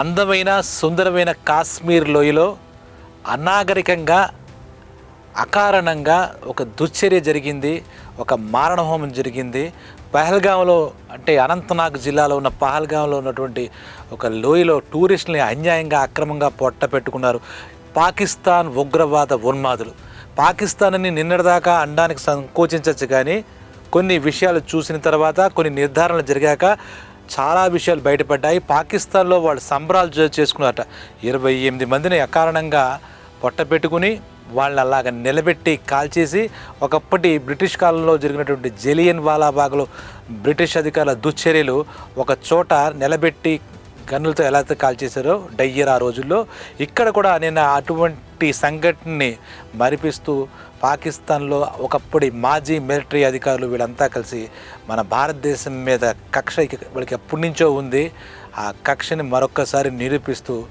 అందమైన సుందరమైన కాశ్మీర్ లోయలో అనాగరికంగా అకారణంగా ఒక దుశ్చర్య జరిగింది ఒక మారణహోమం జరిగింది. పహల్గాంలో అంటే అనంతనాగ్ జిల్లాలో ఉన్న పహల్గాంలో ఉన్నటువంటి ఒక లోయలో టూరిస్టుల్ని అన్యాయంగా అక్రమంగా పొట్ట పెట్టుకున్నారు. పాకిస్తాన్ ఉగ్రవాద ఉన్మాదులు. పాకిస్తాన్ని నిన్నటిదాకా అనడానికి సంకోచించవచ్చు కానీ కొన్ని విషయాలు చూసిన తర్వాత కొన్ని నిర్ధారణలు జరిగాక చాలా విషయాలు బయటపడ్డాయి. పాకిస్తాన్లో వాళ్ళు సంబరాలు చేసుకున్నారట. ఇరవై ఎనిమిది మందిని అకారణంగా పొట్టపెట్టుకుని వాళ్ళని అలాగ నిలబెట్టి కాల్చేసి ఒకప్పటి బ్రిటిష్ కాలంలో జరిగినటువంటి జలియన్ వాలాబాగ్లో బ్రిటిష్ అధికారుల దుశ్చర్యలు ఒక చోట నిలబెట్టి గన్నులతో ఎలా అయితే కాల్చేశారో డయ్యర్ ఆ రోజుల్లో. ఇక్కడ కూడా నేను అటువంటి సంఘటనని మరిపిస్తూ పాకిస్తాన్లో ఒకప్పటి మాజీ మిలిటరీ అధికారులు వీళ్ళంతా కలిసి మన భారతదేశం మీద కక్ష ఇక- వాళ్ళకి ఎప్పటి నుంచో ఉంది. ఆ కక్షని మరొక్కసారి నిరూపిస్తూ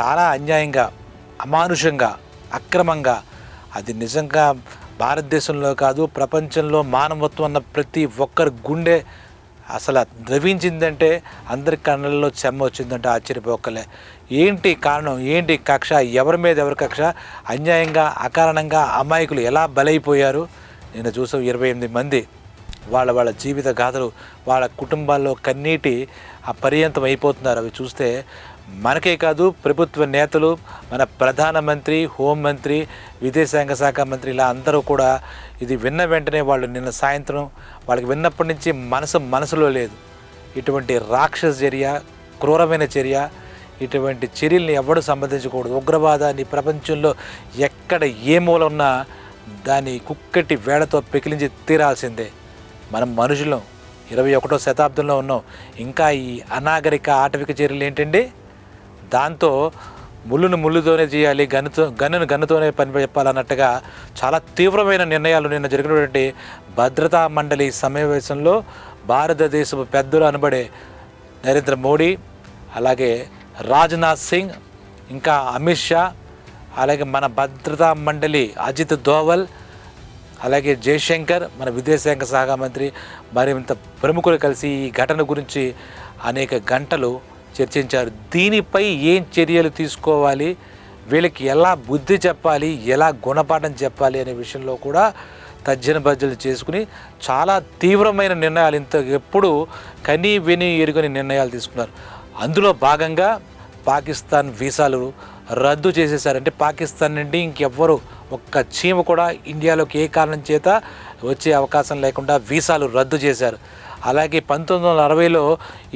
చాలా అన్యాయంగా అమానుషంగా అక్రమంగా అది నిజంగా భారతదేశంలో కాదు ప్రపంచంలో మానవత్వం అన్న ప్రతి ఒక్కరి గుండె అసలు ద్రవించిందంటే అందరి కళ్ళల్లో చెమ్మ వచ్చిందంటే ఆశ్చర్యపోకలే ఏంటి కారణం? ఏంటి కక్ష? ఎవరి మీద ఎవరి కక్ష? అన్యాయంగా అకారణంగా అమాయకులు ఎలా బలైపోయారు? నేను చూసాం ఇరవై ఎనిమిది మంది వాళ్ళ వాళ్ళ జీవిత గాథలు వాళ్ళ కుటుంబాల్లో కన్నీటి ఆ పర్యంతం అయిపోతున్నారు. అవి చూస్తే మనకే కాదు ప్రభుత్వ నేతలు మన ప్రధానమంత్రి హోంమంత్రి విదేశాంగ శాఖ మంత్రి ఇలా అందరూ కూడా ఇది విన్న వెంటనే వాళ్ళు నిన్న సాయంత్రం వాళ్ళకి విన్నప్పటి నుంచి మనసు మనసులో లేదు. ఇటువంటి రాక్షస చర్య క్రూరమైన చర్య ఇటువంటి చర్యల్ని ఎవడు సంబంధించకూడదు. ఉగ్రవాదాన్ని ప్రపంచంలో ఎక్కడ ఏ మూల ఉన్నా దాన్ని కుక్కటి వేడతో పెకిలించి తీరాల్సిందే. మనం మనుషులం. ఇరవై ఒకటో శతాబ్దంలో ఉన్నాం. ఇంకా ఈ అనాగరిక ఆటవిక చర్యలు ఏంటండి? దాంతో ముళ్ళును ముళ్ళుతోనే చేయాలి గన్నుతో గన్నును గన్నుతోనే పని చెప్పాలన్నట్టుగా చాలా తీవ్రమైన నిర్ణయాలు నిన్న జరిగినటువంటి భద్రతా మండలి సమావేశంలో భారతదేశపు పెద్దలు అనబడే నరేంద్ర మోడీ అలాగే రాజ్నాథ్ సింగ్ ఇంకా అమిత్ షా అలాగే మన భద్రతా మండలి అజిత్ దోవల్ అలాగే జయశంకర్ మన విదేశాంగ శాఖ మంత్రి మరింత ప్రముఖులు కలిసి ఈ ఘటన గురించి అనేక గంటలు చర్చించారు. దీనిపై ఏం చర్యలు తీసుకోవాలి? వీళ్ళకి ఎలా బుద్ధి చెప్పాలి? ఎలా గుణపాఠం చెప్పాలి అనే విషయంలో కూడా తర్జన బజ్జలు చేసుకుని చాలా తీవ్రమైన నిర్ణయాలు ఇంత ఎప్పుడు కనీ విని ఎరుగని నిర్ణయాలు తీసుకున్నారు. అందులో భాగంగా పాకిస్తాన్ వీసాలు రద్దు చేసేసారంటే పాకిస్తాన్ నుండి ఇంకెవ్వరు ఒక్క చీమ కూడా ఇండియాలోకి ఏ కారణం చేత వచ్చే అవకాశం లేకుండా వీసాలు రద్దు చేశారు. అలాగే పంతొమ్మిది వందల అరవైలో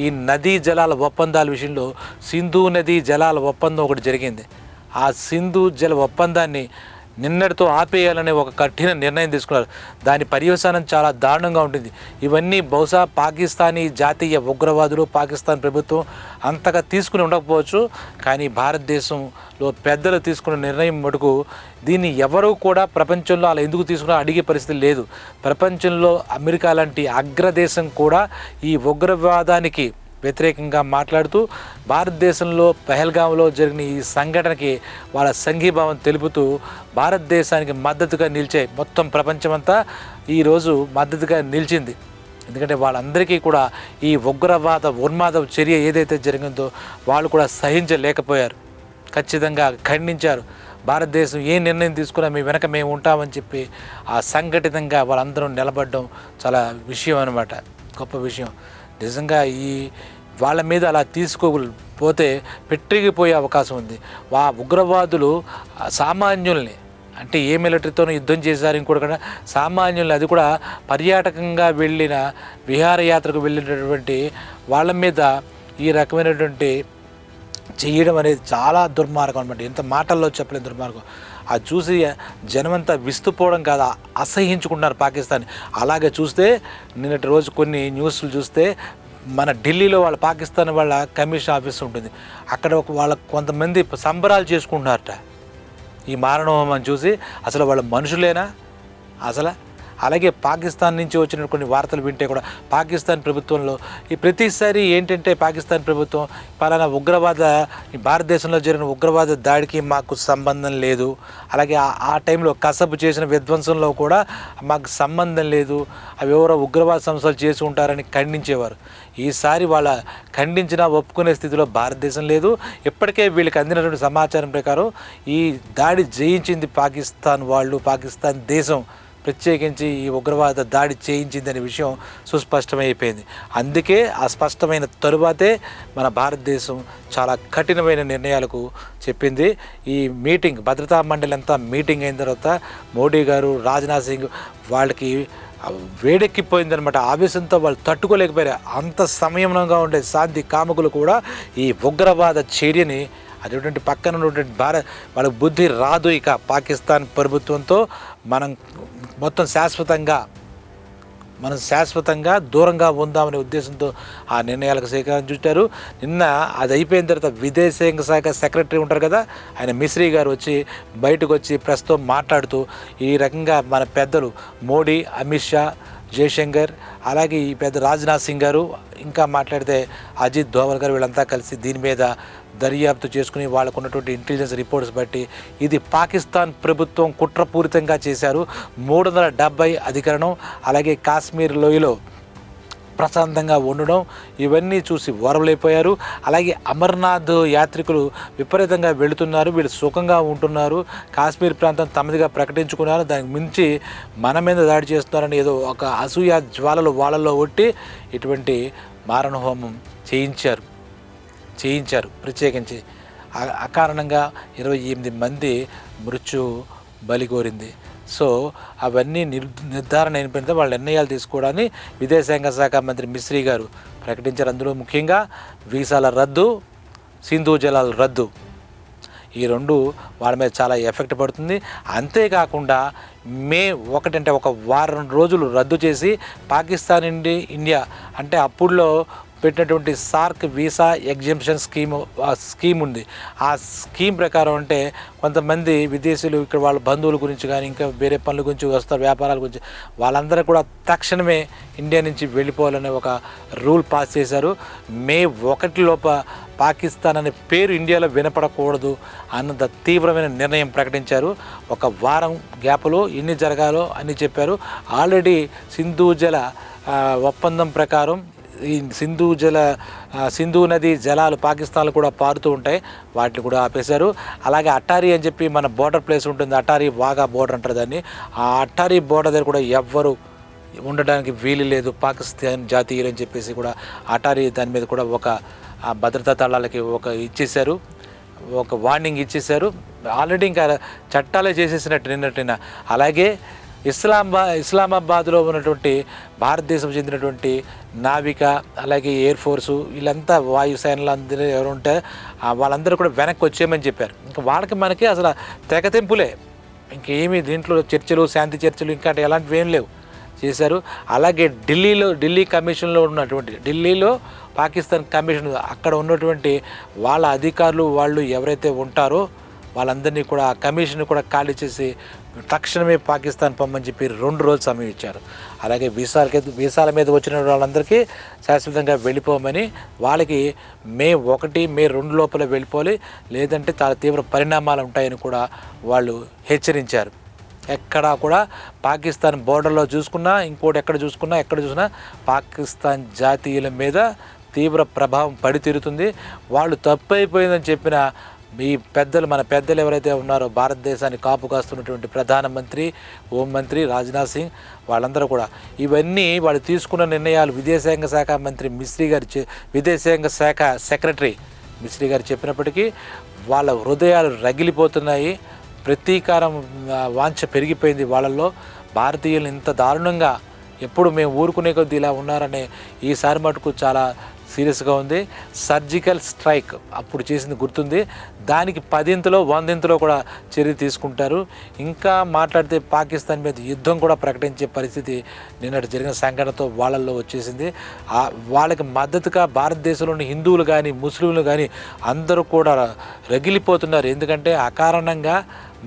ఈ నదీ జలాల ఒప్పందాల విషయంలో సింధు నదీ జలాల ఒప్పందం ఒకటి జరిగింది. ఆ సింధు జల ఒప్పందాన్ని నిన్నటితో ఆపేయాలనే ఒక కఠిన నిర్ణయం తీసుకున్నారు. దాని పర్యవసానం చాలా దారుణంగా ఉంటుంది. ఇవన్నీ బహుశా పాకిస్తానీ జాతీయ ఉగ్రవాదులు పాకిస్తాన్ ప్రభుత్వం అంతగా తీసుకుని ఉండకపోవచ్చు. కానీ భారతదేశంలో పెద్దలు తీసుకున్న నిర్ణయం మటుకు దీన్ని ఎవరూ కూడా ప్రపంచంలో అలా ఎందుకు తీసుకున్నా అడిగే పరిస్థితి లేదు. ప్రపంచంలో అమెరికా లాంటి అగ్రదేశం కూడా ఈ ఉగ్రవాదానికి వ్యతిరేకంగా మాట్లాడుతూ భారతదేశంలో పహల్గాంలో జరిగిన ఈ సంఘటనకి వాళ్ళ సంఘీభావం తెలుపుతూ భారతదేశానికి మద్దతుగా నిలిచే మొత్తం ప్రపంచమంతా ఈరోజు మద్దతుగా నిలిచింది. ఎందుకంటే వాళ్ళందరికీ కూడా ఈ ఉగ్రవాద ఉన్మాద చర్య ఏదైతే జరిగిందో వాళ్ళు కూడా సహించలేకపోయారు. ఖచ్చితంగా ఖండించారు. భారతదేశం ఏ నిర్ణయం తీసుకున్నా మీ వెనక మేము ఉంటామని చెప్పి ఆ సంఘటితంగా వాళ్ళందరూ నిలబడడం చాలా విషయం అనమాట గొప్ప విషయం. నిజంగా ఈ వాళ్ళ మీద అలా తీసుకోపోతే పెట్టిగిపోయే అవకాశం ఉంది. వా ఉగ్రవాదులు సామాన్యుల్ని అంటే ఏ మిలిటరీతోనూ యుద్ధం చేశారు ఇంకోటి కూడా సామాన్యుల్ని అది కూడా పర్యాటకంగా వెళ్ళిన విహారయాత్రకు వెళ్ళినటువంటి వాళ్ళ మీద ఈ రకమైనటువంటి చేయడం అనేది చాలా దుర్మార్గం అనమాట ఎంత మాటల్లో చెప్పలేని దుర్మార్గం. అది చూసి జనమంతా విస్తుపోవడం కాదు అసహించుకుంటున్నారు పాకిస్తాన్. అలాగే చూస్తే నిన్నటి రోజు కొన్ని న్యూస్లు చూస్తే మన ఢిల్లీలో వాళ్ళ పాకిస్తాన్ వాళ్ళ కమిషన్ ఆఫీస్ ఉంటుంది. అక్కడ ఒక వాళ్ళ కొంతమంది సంబరాలు చేసుకుంటున్నారట. ఈ మారణహోమం చూసి అసలు వాళ్ళ మనుషులేనా? అసలు? అలాగే పాకిస్తాన్ నుంచి వచ్చిన కొన్ని వార్తలు వింటే కూడా పాకిస్తాన్ ప్రభుత్వంలో ఈ ప్రతిసారి ఏంటంటే పాకిస్తాన్ ప్రభుత్వం పలానా ఉగ్రవాద ఈ భారతదేశంలో జరిగిన ఉగ్రవాద దాడికి మాకు సంబంధం లేదు. అలాగే ఆ- ఆ టైంలో కసబు చేసిన విధ్వంసంలో కూడా మాకు సంబంధం లేదు. అవి ఎవరో ఉగ్రవాద సంస్థలు చేసి ఉంటారని ఖండించేవారు. ఈసారి వాళ్ళ ఖండించినా ఒప్పుకునే స్థితిలో భారతదేశం లేదు. ఇప్పటికే వీళ్ళకి అందినటువంటి సమాచారం ప్రకారం ఈ దాడి జయించింది పాకిస్తాన్ వాళ్ళు పాకిస్తాన్ దేశం. ప్రత్యేకించి ఈ ఉగ్రవాద దాడి చేయించిందనే విషయం సుస్పష్టమైపోయింది. అందుకే ఆ స్పష్టమైన తరువాతే మన భారతదేశం చాలా కఠినమైన నిర్ణయాలకు చెప్పింది. ఈ మీటింగ్ భద్రతా మండలి అంతా మీటింగ్ అయిన తర్వాత మోడీ గారు రాజ్నాథ్ సింగ్ వాళ్ళకి వేడెక్కిపోయిందనమాట ఆవేశంతో వాళ్ళు తట్టుకోలేకపోయారు. అంత సంయమనంగా ఉండే శాంతి కాముకులు కూడా ఈ ఉగ్రవాద చర్యని అటువంటి పక్కన ఉన్నటువంటి భారత్ వాళ్ళకి బుద్ధి రాదు ఇక పాకిస్తాన్ ప్రభుత్వంతో. మనం మొత్తం శాశ్వతంగా మనం శాశ్వతంగా దూరంగా ఉందామనే ఉద్దేశంతో ఆ నిర్ణయాలకు శ్రీకారం చుట్టారు. నిన్న అది అయిపోయిన తర్వాత విదేశాంగ శాఖ సెక్రటరీ ఉంటారు కదా ఆయన మిశ్రీ గారు వచ్చి బయటకు వచ్చి ప్రస్తుతం మాట్లాడుతూ ఈ రకంగా మన పెద్దలు మోడీ అమిత్ షా జయశంకర్ అలాగే ఈ పెద్ద రాజ్నాథ్ సింగ్ గారు ఇంకా మాట్లాడితే అజిత్ దోవల్ గారు వీళ్ళంతా కలిసి దీని మీద దర్యాప్తు చేసుకుని వాళ్ళకు ఉన్నటువంటి ఇంటెలిజెన్స్ రిపోర్ట్స్ బట్టి ఇది పాకిస్తాన్ ప్రభుత్వం కుట్రపూరితంగా చేశారు. మూడు వందల డెబ్బై అధికరణం అలాగే కాశ్మీర్ లోయలో ప్రశాంతంగా ఉండడం ఇవన్నీ చూసి ఓరవలైపోయారు అలాగే అమర్నాథ్ యాత్రికులు విపరీతంగా వెళుతున్నారు వీళ్ళు సుఖంగా ఉంటున్నారు. కాశ్మీర్ ప్రాంతం తమదిగా ప్రకటించుకున్నారు. దానికి మించి మన మీద దాడి చేస్తున్నారని ఏదో ఒక అసూయ జ్వాలలు వాళ్ళలో ఒట్టి ఇటువంటి మారణ హోమం చేయించారు. చేయించారు. ప్రత్యేకించి ఆ- అకారణంగా ఇరవై ఎనిమిది మంది మృత్యు బలికోరింది సో అవన్నీ నిర్ నిర్ధారణ అయిన తర్వాత వాళ్ళ నిర్ణయాలు తీసుకోవడాన్ని విదేశాంగ శాఖ మంత్రి మిశ్రీ గారు ప్రకటించారు. అందులో ముఖ్యంగా వీసాల రద్దు సింధు జలాల రద్దు. ఈ రెండు వాళ్ళ మీద చాలా ఎఫెక్ట్ పడుతుంది. అంతేకాకుండా మే ఒకటంటే ఒక వారం రోజులు రద్దు చేసి పాకిస్తాన్ నుండి ఇండియా అంటే అప్పుడులో పెట్టినటువంటి సార్క్ వీసా ఎగ్జిబిషన్ స్కీమ్ ఆ స్కీమ్ ఉంది. ఆ స్కీమ్ ప్రకారం అంటే కొంతమంది విదేశీయులు ఇక్కడ వాళ్ళ బంధువుల గురించి కానీ ఇంకా వేరే పనుల గురించి వస్తారు వ్యాపారాల గురించి వాళ్ళందరూ కూడా తక్షణమే ఇండియా నుంచి వెళ్ళిపోవాలనే ఒక రూల్ పాస్ చేశారు. మే ఒకటి లోప పాకిస్తాన్ అనే పేరు ఇండియాలో వినపడకూడదు అన్నంత తీవ్రమైన నిర్ణయం ప్రకటించారు. ఒక వారం గ్యాప్లో ఎన్ని జరగాలో అని చెప్పారు. ఆల్రెడీ సింధు జల ఒప్పందం ప్రకారం ఈ సింధు జల సింధు నది జలాలు పాకిస్తాన్లో కూడా పారుతూ ఉంటాయి. వాటిని కూడా ఆపేశారు. అలాగే అట్టారీ అని చెప్పి మన బోర్డర్ ప్లేస్ ఉంటుంది. అట్టారీ వాగా బోర్డర్ అంటారు దాన్ని. ఆ అట్టారీ బోర్డర్ దగ్గర కూడా ఎవ్వరు ఉండడానికి వీలు లేదు. పాకిస్తాన్ జాతీయులు అని చెప్పేసి కూడా అటారీ దాని మీద కూడా ఒక భద్రతా దళాలకి ఒక ఇచ్చేశారు. ఒక వార్నింగ్ ఇచ్చేశారు. ఆల్రెడీ ఇంకా చట్టాలే చేసేసినట్టు నిన్నటిన. అలాగే ఇస్లాంబా ఇస్లామాబాద్లో ఉన్నటువంటి భారతదేశం చెందినటువంటి నావిక అలాగే ఎయిర్ ఫోర్సు వీళ్ళంతా వాయుసేనలు అందరూ ఎవరు ఉంటే వాళ్ళందరూ కూడా వెనక్కి వచ్చేయమని చెప్పారు. ఇంకా వాళ్ళకి మనకి అసలు తెగతింపులే. ఇంకేమీ దీంట్లో చర్చలు శాంతి చర్చలు ఇంకా ఎలాంటివి ఏం లేవు. చేశారు. అలాగే ఢిల్లీలో ఢిల్లీ కమిషన్లో ఉన్నటువంటి ఢిల్లీలో పాకిస్తాన్ కమిషన్ అక్కడ ఉన్నటువంటి వాళ్ళ అధికారులు వాళ్ళు ఎవరైతే ఉంటారో వాళ్ళందరినీ కూడా ఆ కమిషన్ కూడా ఖాళీ చేసి తక్షణమే పాకిస్తాన్ పొమ్మని చెప్పి రెండు రోజులు సమయం ఇచ్చారు. అలాగే వీసాలకి వీసాల మీద వచ్చిన వాళ్ళందరికీ శాశ్వతంగా వెళ్ళిపోమని వాళ్ళకి మే ఒకటి మే రెండు లోపల వెళ్ళిపోవాలి. లేదంటే చాలా తీవ్ర పరిణామాలు ఉంటాయని కూడా వాళ్ళు హెచ్చరించారు. ఎక్కడా కూడా పాకిస్తాన్ బోర్డర్లో చూసుకున్నా ఇంకోటి ఎక్కడ చూసుకున్నా ఎక్కడ చూసినా పాకిస్తాన్ జాతీయుల మీద తీవ్ర ప్రభావం పడి తీరుతుంది. వాళ్ళు తప్పైపోయిందని చెప్పిన ఈ పెద్దలు మన పెద్దలు ఎవరైతే ఉన్నారో భారతదేశాన్ని కాపు కాస్తున్నటువంటి ప్రధానమంత్రి హోంమంత్రి రాజ్నాథ్ సింగ్ వాళ్ళందరూ కూడా. ఇవన్నీ వాళ్ళు తీసుకున్న నిర్ణయాలు విదేశాంగ శాఖ మంత్రి మిశ్రీ గారు విదేశాంగ శాఖ సెక్రటరీ మిశ్రీ గారు చెప్పినప్పటికీ వాళ్ళ హృదయాలు రగిలిపోతున్నాయి. ప్రతీకారం వాంఛ పెరిగిపోయింది వాళ్ళల్లో. భారతీయులు ఇంత దారుణంగా ఎప్పుడు మేము ఊరుకునే కొద్దీ ఇలా ఉన్నారనే ఈసారి మటుకు చాలా సీరియస్గా ఉంది. సర్జికల్ స్ట్రైక్ అప్పుడు చేసింది గుర్తుంది. దానికి పదింతలో వందింతలో కూడా చర్య తీసుకుంటారు. ఇంకా మాట్లాడితే పాకిస్తాన్ మీద యుద్ధం కూడా ప్రకటించే పరిస్థితి నిన్నటి జరిగిన సంఘటనతో వాళ్ళల్లో వచ్చేసింది. వాళ్ళకి మద్దతుగా భారతదేశంలోని హిందువులు కానీ ముస్లింలు కానీ అందరూ కూడా రగిలిపోతున్నారు. ఎందుకంటే అకారణంగా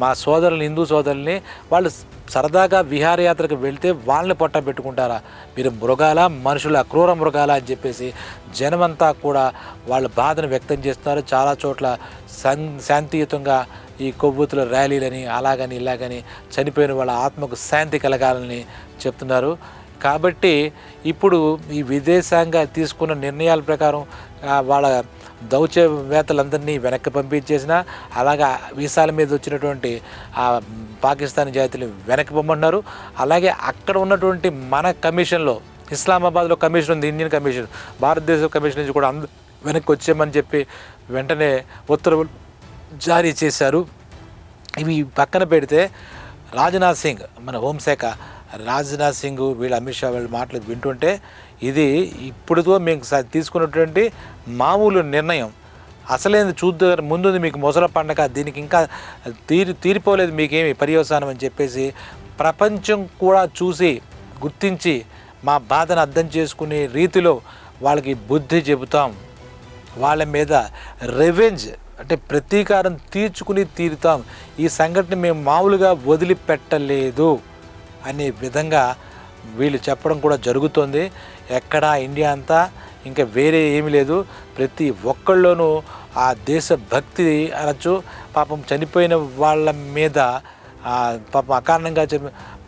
మా సోదరులు హిందూ సోదరుల్ని వాళ్ళు సరదాగా విహారయాత్రకు వెళ్తే వాళ్ళని పొట్ట పెట్టుకుంటారా? మీరు మృగాల? మనుషుల? క్రూర మృగాల? అని చెప్పేసి జనమంతా కూడా వాళ్ళ బాధను వ్యక్తం చేస్తున్నారు. చాలా చోట్ల సన్ శాంతియుతంగా ఈ కొవ్వొత్తుల ర్యాలీలని అలాగని ఇలాగని చనిపోయిన వాళ్ళ ఆత్మకు శాంతి కలగాలని చెప్తున్నారు. కాబట్టి ఇప్పుడు ఈ విదేశాంగ తీసుకున్న నిర్ణయాల ప్రకారం వాళ్ళ దౌత్యవేత్తలందరినీ వెనక్కి పంపించేసిన అలాగా వీసాల మీద వచ్చినటువంటి ఆ పాకిస్తాన్ జాతీయులు వెనక్కి పొమ్మన్నారు. అలాగే అక్కడ ఉన్నటువంటి మన కమిషన్లో ఇస్లామాబాద్లో కమిషన్ ఉంది ఇండియన్ కమిషన్ భారతదేశ కమిషన్ నుంచి కూడా అంద వెనక్కి వచ్చేయమని చెప్పి వెంటనే ఉత్తర్వులు జారీ చేశారు. ఇవి పక్కన పెడితే రాజ్నాథ్ సింగ్ మన హోంశాఖ రాజ్నాథ్ సింగ్ వీళ్ళ అమిత్ షా వీళ్ళ మాటలు వింటుంటే ఇది ఇప్పుడుతో మేము స- తీసుకున్నటువంటి మామూలు నిర్ణయం. అసలేంది చూద్దాం ముందుంది మీకు మొసల పండగ దీనికి ఇంకా తీరి తీరిపోలేదు మీకేమి పర్యవసానం అని చెప్పేసి ప్రపంచం కూడా చూసి గుర్తించి మా బాధను అర్థం చేసుకునే రీతిలో వాళ్ళకి బుద్ధి చెబుతాం. వాళ్ళ మీద రెవెంజ్ అంటే ప్రతీకారం తీర్చుకుని తీరుతాం. ఈ సంఘటన మేము మామూలుగా వదిలిపెట్టలేదు అనే విధంగా వీళ్ళు చెప్పడం కూడా జరుగుతోంది. ఎక్కడ ఇండియా అంతా ఇంకా వేరే ఏమీ లేదు. ప్రతి ఒక్కళ్ళలోనూ ఆ దేశ భక్తి అనొచ్చు. పాపం చనిపోయిన వాళ్ళ మీద ఆ, పాపం అకారణంగా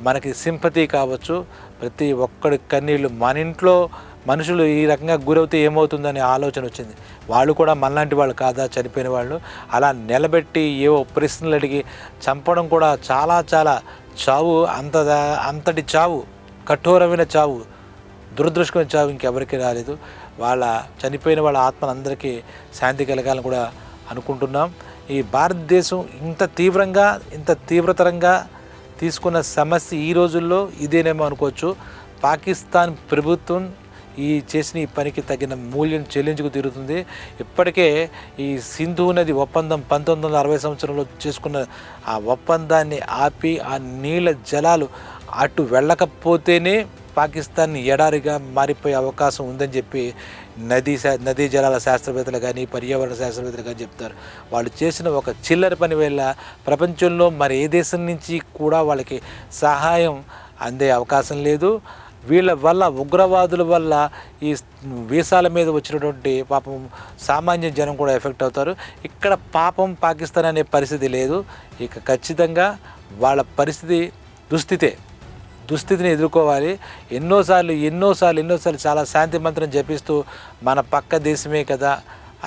మనకి సింపతి కావచ్చు. ప్రతి ఒక్కడి కన్నీళ్ళు మన ఇంట్లో మనుషులు ఈ రకంగా గురవుతే ఏమవుతుందనే ఆలోచన వచ్చింది. వాళ్ళు కూడా మనలాంటి వాళ్ళు కాదా చనిపోయిన వాళ్ళు? అలా నిలబెట్టి ఏవో ప్రశ్నలు అడిగి చంపడం కూడా చాలా చాలా చావు. అంత అంతటి చావు. కఠోరమైన చావు. దురదృష్టం చావు ఇంకెవరికి రాలేదు. వాళ్ళ చనిపోయిన వాళ్ళ ఆత్మలందరికీ శాంతి కలగాలని కూడా అనుకుంటున్నాం. ఈ భారతదేశం ఇంత తీవ్రంగా ఇంత తీవ్రతరంగా తీసుకున్న సమస్య ఈ రోజుల్లో ఇదేనేమో అనుకోవచ్చు. పాకిస్తాన్ ప్రభుత్వం ఈ చేసిన ఈ పనికి తగిన మూల్యం చెల్లించుకు తీరుతుంది. ఇప్పటికే ఈ సింధు నది ఒప్పందం పంతొమ్మిది వందల అరవై సంవత్సరంలో చేసుకున్న ఆ ఒప్పందాన్ని ఆపి ఆ నీళ్ళ జలాలు అటు వెళ్ళకపోతేనే పాకిస్తాన్ ఎడారిగా మారిపోయే అవకాశం ఉందని చెప్పి నదీ శా నదీ జలాల శాస్త్రవేత్తలు కానీ పర్యావరణ శాస్త్రవేత్తలు కానీ చెప్తారు. వాళ్ళు చేసిన ఒక చిల్లర పని వల్ల ప్రపంచంలో మరి ఏ దేశం నుంచి కూడా వాళ్ళకి సహాయం అందే అవకాశం లేదు. వీళ్ళ వల్ల ఉగ్రవాదుల వల్ల ఈ వీసాల మీద వచ్చినటువంటి పాపం సామాన్య జనం కూడా ఎఫెక్ట్ అవుతారు. ఇక్కడ పాపం పాకిస్తాన్ అనే పరిస్థితి లేదు. ఇక ఖచ్చితంగా వాళ్ళ పరిస్థితి దుస్థితే. దుస్థితిని ఎదుర్కోవాలి. ఎన్నోసార్లు ఎన్నోసార్లు ఎన్నోసార్లు చాలా శాంతి మంత్రం జపిస్తూ మన పక్క దేశమే కదా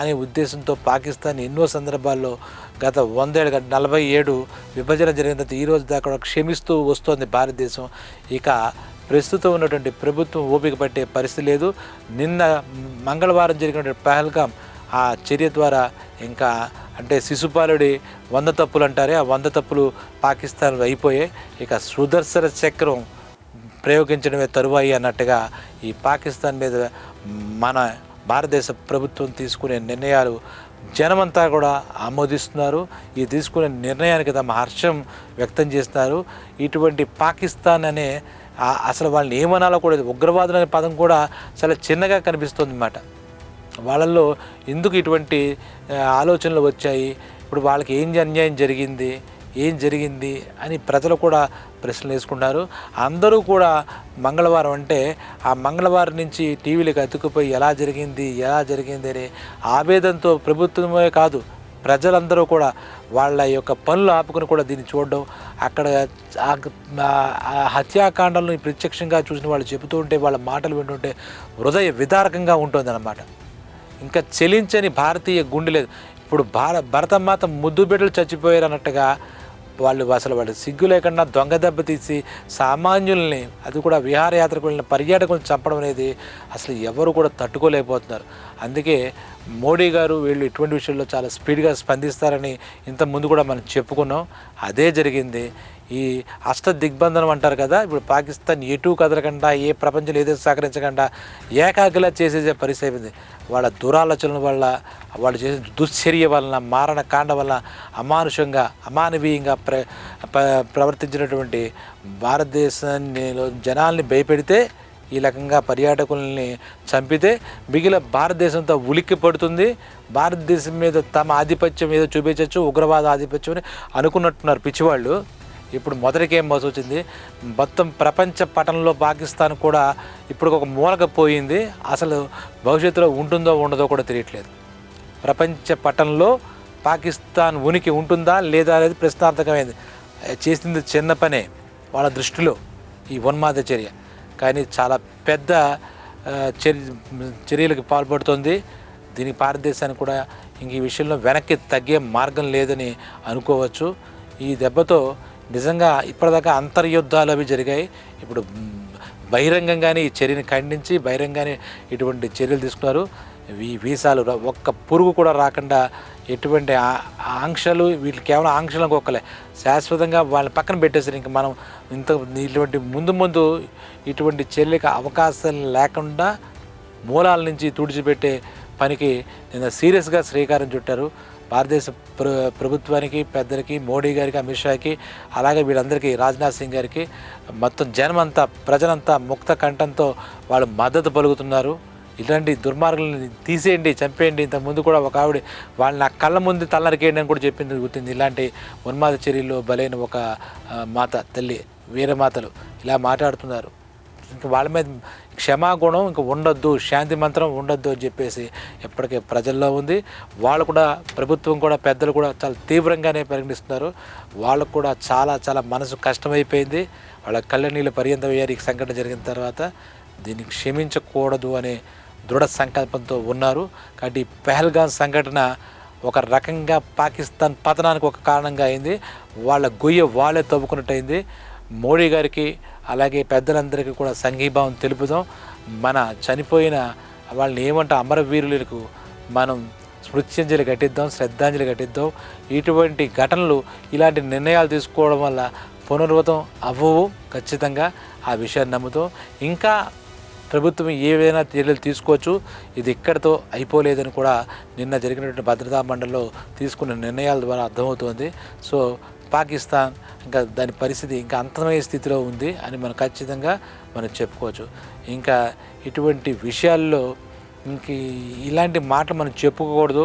అనే ఉద్దేశంతో పాకిస్తాన్ ఎన్నో సందర్భాల్లో గత వందేళ్ళ నలభై ఏడు విభజన జరిగిన తర్వాత ఈ రోజు దాకా క్షమిస్తూ వస్తోంది భారతదేశం. ఇక ప్రస్తుతం ఉన్నటువంటి ప్రభుత్వం ఓపిక పట్టే పరిస్థితి లేదు. నిన్న మంగళవారం జరిగినటువంటి పహల్గాం ఆ చర్య ద్వారా ఇంకా అంటే శిశుపాలుడి వంద తప్పులు అంటారే ఆ వంద తప్పులు పాకిస్తాన్ అయిపోయాయి ఇక సుదర్శన చక్రం ప్రయోగించడమే తరువాయి అన్నట్టుగా ఈ పాకిస్తాన్ మీద మన భారతదేశ ప్రభుత్వం తీసుకునే నిర్ణయాలు జనమంతా కూడా ఆమోదిస్తున్నారు. ఈ తీసుకునే నిర్ణయానికి తమ హర్షం వ్యక్తం చేస్తున్నారు. ఇటువంటి పాకిస్తాన్ అనే అసలు వాళ్ళని ఏమనాలో కూడా ఉగ్రవాదులు అనే పదం కూడా చాలా చిన్నగా కనిపిస్తుంది అన్నమాట వాళ్ళల్లో ఎందుకు ఇటువంటి ఆలోచనలు వచ్చాయి? ఇప్పుడు వాళ్ళకి ఏం అన్యాయం జరిగింది? ఏం జరిగింది? అని ప్రజలు కూడా ప్రశ్నలు వేసుకున్నారు అందరూ కూడా మంగళవారం అంటే ఆ మంగళవారం నుంచి టీవీలకు అతుక్కుపోయి ఎలా జరిగింది ఎలా జరిగింది అని ఆవేదంతో ప్రభుత్వమే కాదు ప్రజలందరూ కూడా వాళ్ళ యొక్క పనులు ఆపుకుని కూడా దీన్ని చూడడం అక్కడ ఆ- హత్యాకాండాలను ప్రత్యక్షంగా చూసిన వాళ్ళు చెబుతూ ఉంటే వాళ్ళ మాటలు వింటుంటే హృదయ విదారకంగా ఉంటుందన్నమాట. ఇంకా చెలించని భారతీయ గుండె లేదు. ఇప్పుడు భార భరతమాత ముద్దు బిడ్డలు చచ్చిపోయారు అన్నట్టుగా వాళ్ళు అసలు వాళ్ళు సిగ్గు లేకుండా దొంగ దెబ్బ తీసి సామాన్యుల్ని అది కూడా విహారయాత్రకు వెళ్ళిన పర్యాటకులను చంపడం అనేది అసలు ఎవరు కూడా తట్టుకోలేకపోతున్నారు. అందుకే మోడీ గారు వీళ్ళు ఇటువంటి విషయంలో చాలా స్పీడ్గా స్పందిస్తారని ఇంత ముందు కూడా మనం చెప్పుకున్నాం. అదే జరిగింది. ఈ అష్ట దిగ్బంధనం అంటారు కదా ఇప్పుడు పాకిస్తాన్ ఎటు కదలకుండా ఏ ప్రపంచంలో ఏదో సహకరించకుండా ఏకాకిలా చేసేసే పరిస్థితి అయిపోయింది. వాళ్ళ దురాలోచనల వల్ల వాళ్ళు చేసే దుశ్చర్య వలన మారణ కాండ వల్ల అమానుషంగా అమానవీయంగా ప్ర ప్ర- ప్రవర్తించినటువంటి భారతదేశాన్ని జనాల్ని భయపెడితే ఈ రకంగా పర్యాటకుల్ని చంపితే మిగిలిన భారతదేశంతో ఉలిక్కి పడుతుంది. భారతదేశం మీద తమ ఆధిపత్యం ఏదో చూపించవచ్చు ఉగ్రవాద ఆధిపత్యం అని అనుకున్నట్టున్నారు పిచ్చివాళ్ళు. ఇప్పుడు మొదటికి ఏం వచ్చింది. మొత్తం ప్రపంచ పటంలో పాకిస్తాన్ కూడా ఇప్పుడు ఒక మూలక పోయింది. అసలు భవిష్యత్తులో ఉంటుందో ఉండదో కూడా తెలియట్లేదు. ప్రపంచ పటంలో పాకిస్తాన్ ఉనికి ఉంటుందా లేదా అనేది ప్రశ్నార్థకమైంది. చేసింది చిన్న పనే వాళ్ళ దృష్టిలో ఈ ఉన్మాద చర్య. కానీ చాలా పెద్ద చర్య చర్యలకు పాల్పడుతోంది. దీనికి భారతదేశానికి కూడా ఇంక ఈ విషయంలో వెనక్కి తగ్గే మార్గం లేదని అనుకోవచ్చు. ఈ దెబ్బతో నిజంగా ఇప్పటిదాకా అంతర్యుద్ధాలు అవి జరిగాయి. ఇప్పుడు బహిరంగంగానే ఈ చర్యని ఖండించి బహిరంగంగానే ఇటువంటి చర్యలు తీసుకున్నారు. ఈ వీసాలు ఒక్క పురుగు కూడా రాకుండా ఎటువంటి ఆంక్షలు వీళ్ళు కేవలం ఆంక్షలు ఒక్కలే శాశ్వతంగా వాళ్ళని పక్కన పెట్టేసారు ఇంకా మనం ఇంత ఇటువంటి ముందు ముందు ఇటువంటి చర్యలకు అవకాశం లేకుండా మూలాల నుంచి తుడిచిపెట్టే పనికి నిన్న సీరియస్గా శ్రీకారం చుట్టారు. భారతదేశ ప్ర ప్రభుత్వానికి పెద్దలకి మోడీ గారికి అమిత్ షాకి అలాగే వీళ్ళందరికీ రాజ్నాథ్ సింగ్ గారికి మొత్తం జనమంతా ప్రజలంతా ముక్త కంఠంతో వాళ్ళు మద్దతు పలుకుతున్నారు. ఇలాంటి దుర్మార్గులను తీసేయండి చంపేయండి. ఇంత ముందు కూడా ఒక ఆవిడ వాళ్ళని నా కళ్ళ ముందు తల్లరికేయండి అని కూడా చెప్పింది గుర్తుంది. ఇలాంటి ఉన్మాద చర్యల్లో బలైన ఒక మాత తల్లి వీరమాతలు ఇలా మాట్లాడుతున్నారు. ఇంకా వాళ్ళ మీద క్షమాగుణం ఇంక ఉండొద్దు శాంతి మంత్రం ఉండొద్దు అని చెప్పేసి ఇప్పటికే ప్రజల్లో ఉంది. వాళ్ళు కూడా ప్రభుత్వం కూడా పెద్దలు కూడా చాలా తీవ్రంగానే పరిగణిస్తున్నారు. వాళ్ళకు కూడా చాలా చాలా మనసు కష్టమైపోయింది. వాళ్ళ కళ్ళ నీళ్ళు పర్యంతం అయ్యారు. ఈ సంఘటన జరిగిన తర్వాత దీన్ని క్షమించకూడదు అనే దృఢ సంకల్పంతో ఉన్నారు. కాబట్టి ఈ పెహల్గాన్ సంఘటన ఒక రకంగా పాకిస్తాన్ పతనానికి ఒక కారణంగా అయింది. వాళ్ళ గొయ్య వాళ్ళే తవ్వుకున్నట్టు అయింది మోడీ గారికి అలాగే పెద్దలందరికీ కూడా సంఘీభావం తెలుపుదాం. మన చనిపోయిన వాళ్ళని ఏమంటే అమరవీరులకు మనం స్మృత్యంజలి కట్టిద్దాం శ్రద్ధాంజలి కట్టిద్దాం ఇటువంటి ఘటనలు ఇలాంటి నిర్ణయాలు తీసుకోవడం వల్ల పునర్వతం అవ్వవు ఖచ్చితంగా. ఆ విషయాన్ని నమ్ముతాం ఇంకా ప్రభుత్వం ఏవైనా చర్యలు తీసుకోవచ్చు. ఇది ఇక్కడితో అయిపోలేదని కూడా నిన్న జరిగినటువంటి భద్రతా మండలిలో తీసుకున్న నిర్ణయాల ద్వారా అర్థమవుతోంది. సో పాకిస్తాన్ ఇంకా దాని పరిస్థితి ఇంకా అంతమయ్యే స్థితిలో ఉంది అని మనం ఖచ్చితంగా మనం చెప్పుకోవచ్చు. ఇంకా ఇటువంటి విషయాల్లో ఇంక ఇలాంటి మాటలు మనం చెప్పుకోకూడదు.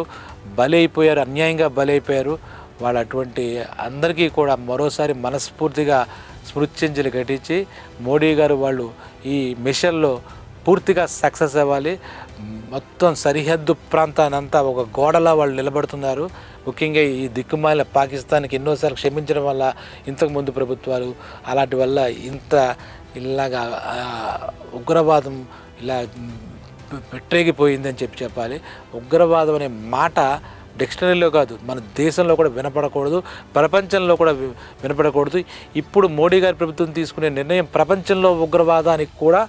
బలైపోయారు అన్యాయంగా బలైపోయారు. వాళ్ళు అటువంటి అందరికీ కూడా మరోసారి మనస్ఫూర్తిగా స్మృత్యంజలి ఘటించి మోడీ గారు వాళ్ళు ఈ మిషన్లో పూర్తిగా సక్సెస్ అవ్వాలి. మొత్తం సరిహద్దు ప్రాంతానంతా ఒక గోడలా వాళ్ళు నిలబడుతున్నారు. ముఖ్యంగా ఈ దిక్కుమాలిన పాకిస్తాన్కి ఎన్నోసార్లు క్షమించడం వల్ల ఇంతకుముందు ప్రభుత్వాలు అలాంటి వల్ల ఇంత ఇలాగా ఉగ్రవాదం ఇలా పెట్టేగిపోయిందని చెప్పి చెప్పాలి. ఉగ్రవాదం అనే మాట డిక్షనరీలో కాదు మన దేశంలో కూడా వినపడకూడదు ప్రపంచంలో కూడా వినపడకూడదు. ఇప్పుడు మోడీ గారి ప్రభుత్వం తీసుకునే నిర్ణయం ప్రపంచంలో ఉగ్రవాదానికి కూడా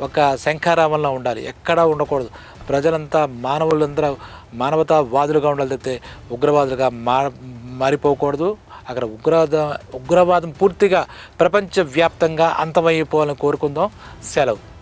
ఒక శంఖారామంలో ఉండాలి. ఎక్కడా ఉండకూడదు. ప్రజలంతా మానవులందరూ మానవతావాదులుగా ఉండాలి తప్పితే ఉగ్రవాదులుగా మా మారిపోకూడదు. అక్కడ ఉగ్రవాద ఉగ్రవాదం పూర్తిగా ప్రపంచవ్యాప్తంగా అంతమైపోవాలని కోరుకుందాం. సెలవు.